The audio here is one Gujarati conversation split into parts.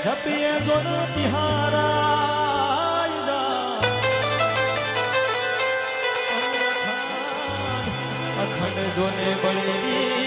જપીએ જોન તિહારા અખંડ જોને બળી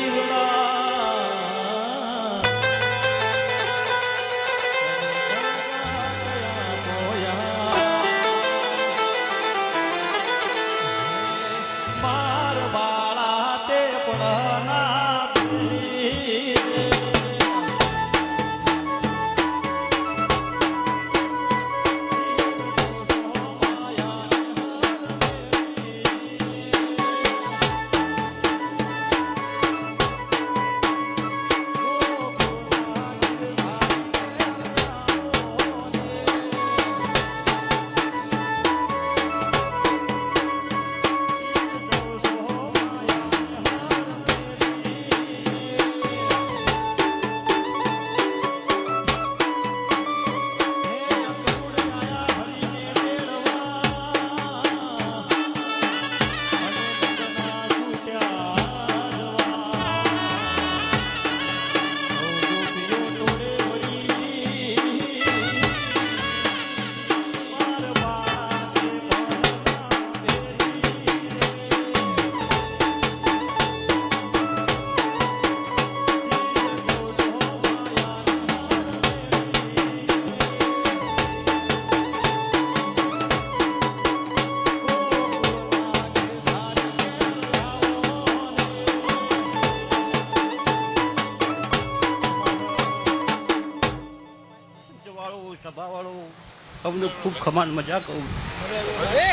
સૌને ખૂબ ખમાન મજા કહું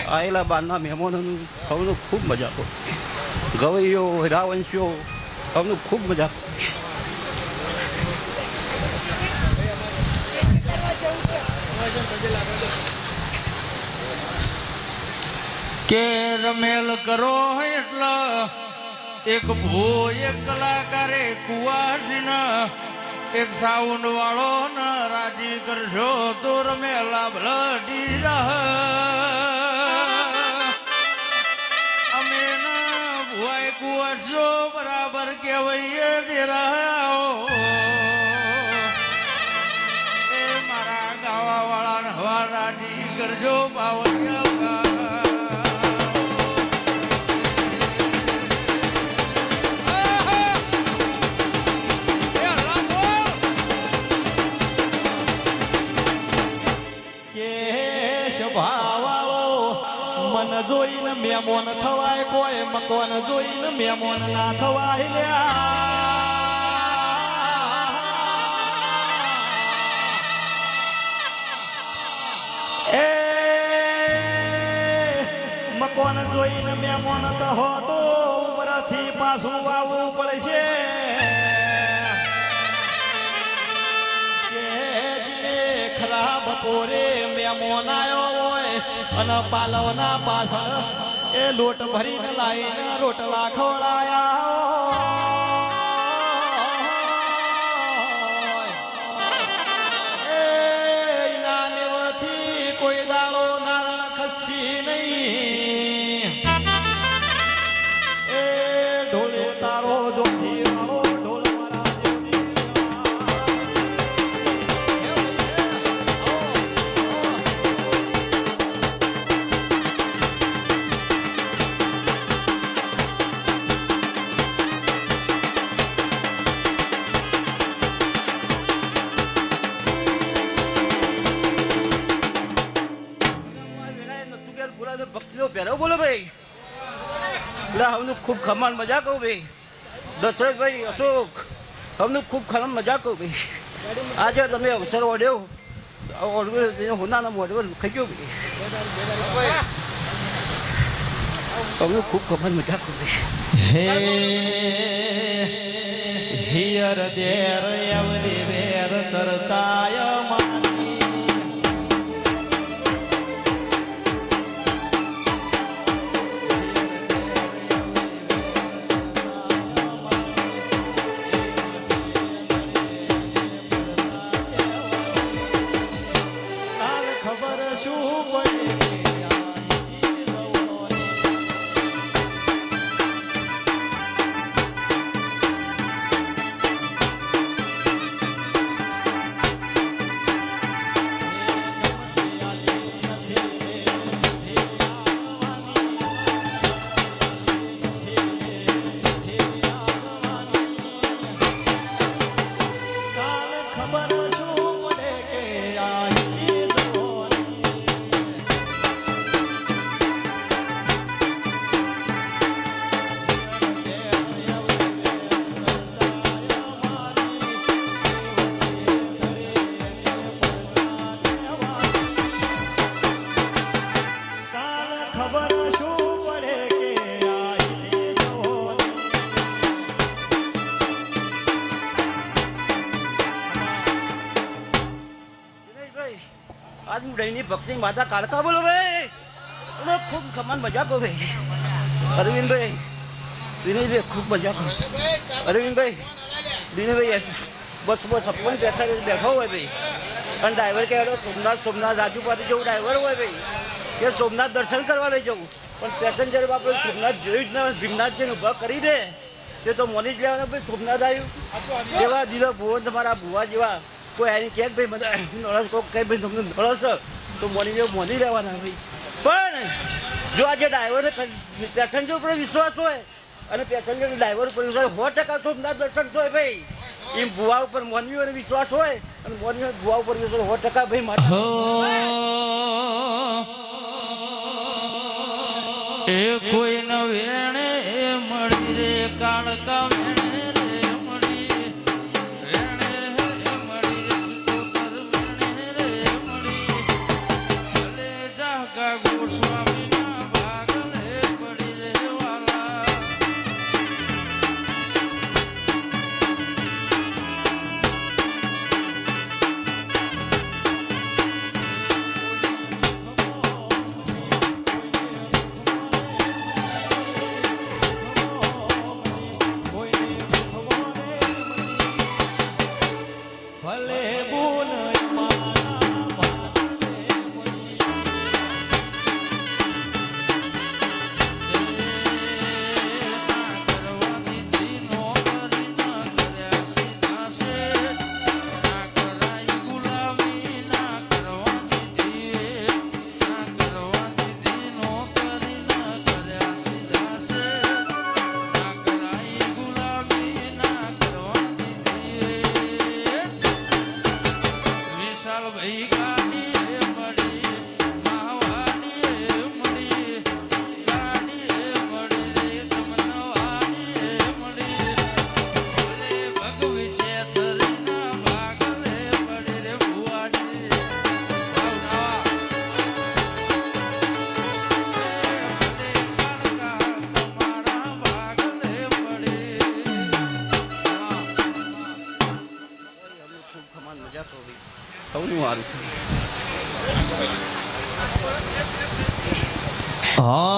આવેલા બહારના મહેમાનોનું સૌનું ખૂબ મજા કહું ગવૈયો હીરાવંશીઓ સૌનું ખૂબ મજા કે રમેલ કરો એટલે, એક ભો એક કલાકારે કુવાસીન એક સાઉન્ડ વાળો ન રાજી કરશો તો રમેલા રહ. અમે ના ભુવાય કુવાસો બરાબર કેવાય દે રહ્યા એ મારા ગાવા વાળા હવા રાજી કરજો પાવડિયા જોઈને મેમોન થવાય, કોઈ મકોન જોઈને મેમોન ના થવાય લ્યા. મકોન જોઈને મેમોન તો હો તો ઉમરથી પાછું આવવું પડશે. ખરાબ પોરે મેમોન આવ્યો અને પાલવના પાછળ એ લોટ ભરીને લાવીને રોટલા ખવડાયા. ભક્તિનો પહેરો બોલો ભાઈ. એટલે હમનું ખૂબ ખમાન મજા કહું ભાઈ. દશરથભાઈ અશોક, હમનું ખૂબ ખમાન મજા કહું ભાઈ. આજે તમે અવસર ઓડ્યો ઓડવો હોનાના મોડવો ખાઈ ગયો ભાઈ. ખૂબ ખમાન મજા કહું ભાઈ. હે હિયર દેર એવરી ડહીની ભક્તિ માતા કાળકા બોલો ભાઈ. ખૂબ ખમાન મજા કહો ભાઈ. અરવિંદભાઈ વિનયભાઈ ખૂબ મજા કહો અરવિંદભાઈ દિનભાઈ બસ બસ છપ્પન પૈસા બેઠો હોય ભાઈ. અને ડ્રાઈવર કહે સોમનાથ સોમનાથ રાજુ પાસે જેવું ડ્રાઈવર હોય ભાઈ. કે સોમનાથ દર્શન કરવા લઈ જવું. પણ પેસેન્જર આપણે સોમનાથ જોયું જ ના ભીમનાથજીને ઊભા કરી દે. તે તો મોની જ લેવાના, ભાઈ, સોમનાથ આવ્યું. જેવા દીવા ભુવન તમારા ભુવા જેવા કોઈ એની કે ભાઈ મને નળસ કોક કઈ ભાઈ તમને નળસ તો મોની જેવું મોની રહેવાના ભાઈ પણ જો આજે ડ્રાઈવરને પેસેન્જર ઉપર વિશ્વાસ હોય અને પેસેન્જર ડ્રાઈવર ઉપર વિશ્વાસ સો ટકા સોમનાથ દર્શન થાય ભાઈ એમ ભુવા ઉપર મોનવી અને વિશ્વાસ હોય અને મોનવીઓ ભુવા ઉપર વિશ્વાસ સો ટકા ભાઈ માતા એ કોઈ ન વેણે મળી રે કાળકા 말했습니다. 아.